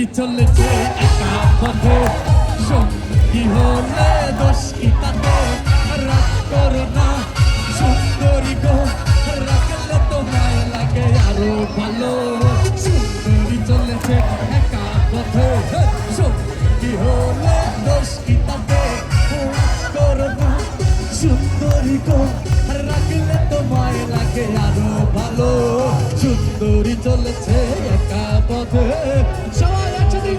কি চলেছে? একা পথে সঙ্গী হলে দোষ কি তাতে? রাগ করো না, সুন্দরী গো, রাখলে তোমায় লাগে আরও ভালো। সুন্দরী চলেছে একা পথে সঙ্গী হলে দোষ কি তাতে? রাগ করো না, সুন্দরী গো তোমায় লাগে আরও ভালো। সুন্দরী চলেছে একা পথে। সবাই একসাথে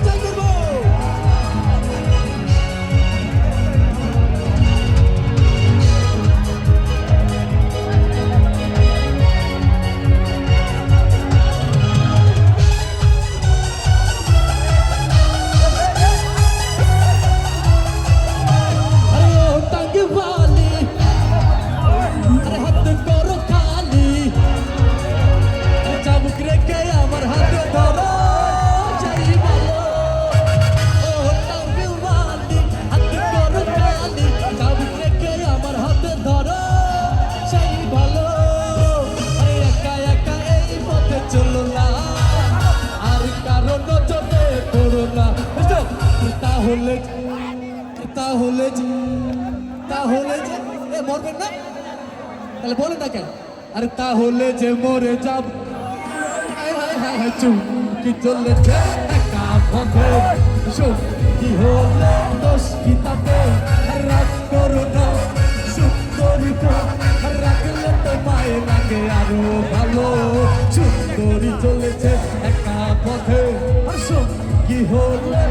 তাহলে তাহলে তাহলে যে, এ, মরবেন না? তাহলে বলেন না কেন? আরে তাহলে যে মরে যাব। চুমকি চলেছে সত্যি হলে দোষ কি তাতে? রাগ করো না সুন্দরী তো। রাখলে তো মায়ে লাগে আরও ভালো। সুন্দরী চলেছে একা পথে সঙ্গী হলে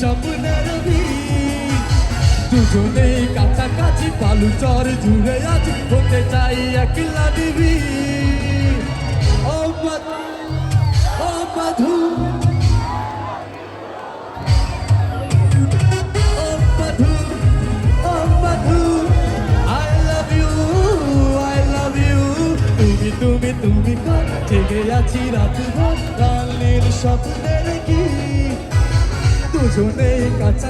স্বপ্নের বীজ। কাছাকাছি বালু চর জুড়ে আছি হতে চাই একলা দিবি আছি রাত ভর লাল নীল স্বপ্নের কি দুজনেই কাছা